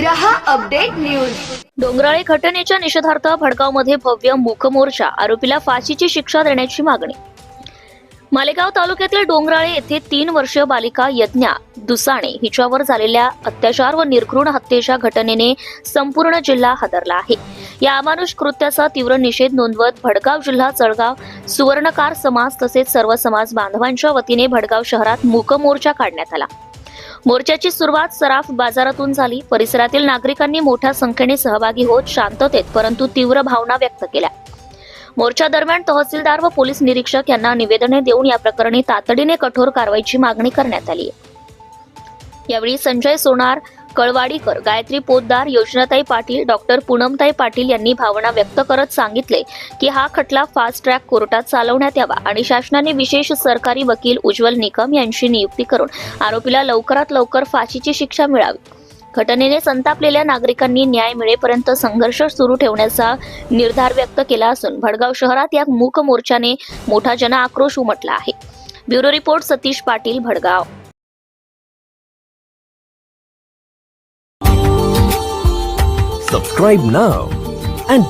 रहा update news. Dongarale घटनेच्या निषेधार्थ भडगावमध्ये भव्य मूकमोर्चा आरोपीला फाशीची शिक्षा देण्याची मागणी. मालेगाव तालुक्यातील डोंगराळे येथे तीन वर्षीय बालिका यज्ञा दुसाणे हिच्यावर झालेल्या अत्याचार व निर्घृण हत्येच्या घटनेने संपूर्ण जिल्हा हादरला आहे. या अमानुष कृत्याचा तीव्र निषेध नोंदवत भडगाव जिल्हा जळगाव सुवर्णकार समाज तसेच सर्व समाज बांधवांच्या वतीने भडगाव शहरात मूकमोर्चा काढण्यात आला. मोर्चाची सुरुवात सराफ बाजारातून झाली. परिसरातील नागरिकांनी मोठ्या संख्येने सहभागी होत शांततेत परंतु तीव्र भावना व्यक्त केल्या. मोर्चा दरम्यान तहसीलदार व पोलीस निरीक्षक यांना निवेदने देऊन या प्रकरणी तातडीने कठोर कारवाईची मागणी करण्यात आली यावेळी संजय सोनार कळवाडीकर गायत्री पोतदार योजनाताई पाटील डॉक्टर पूनमताई पाटील यांनी भावना व्यक्त करत सांगितले की हा खटला फास्ट ट्रॅक कोर्टात चालवण्यात यावा आणि शासनाने विशेष सरकारी वकील उज्ज्वल निकम यांची नियुक्ती करून आरोपीला लवकरात लवकर फाशीची शिक्षा मिळावी. घटनेने संतापलेल्या नागरिकांनी न्याय मिळेपर्यंत संघर्ष सुरू ठेवण्याचा निर्धार व्यक्त केला असून भडगाव शहरात या मूक मोर्चाने मोठा जनआक्रोश उमटला आहे. Bureau report Satish Patil Bhadgaon. Subscribe now and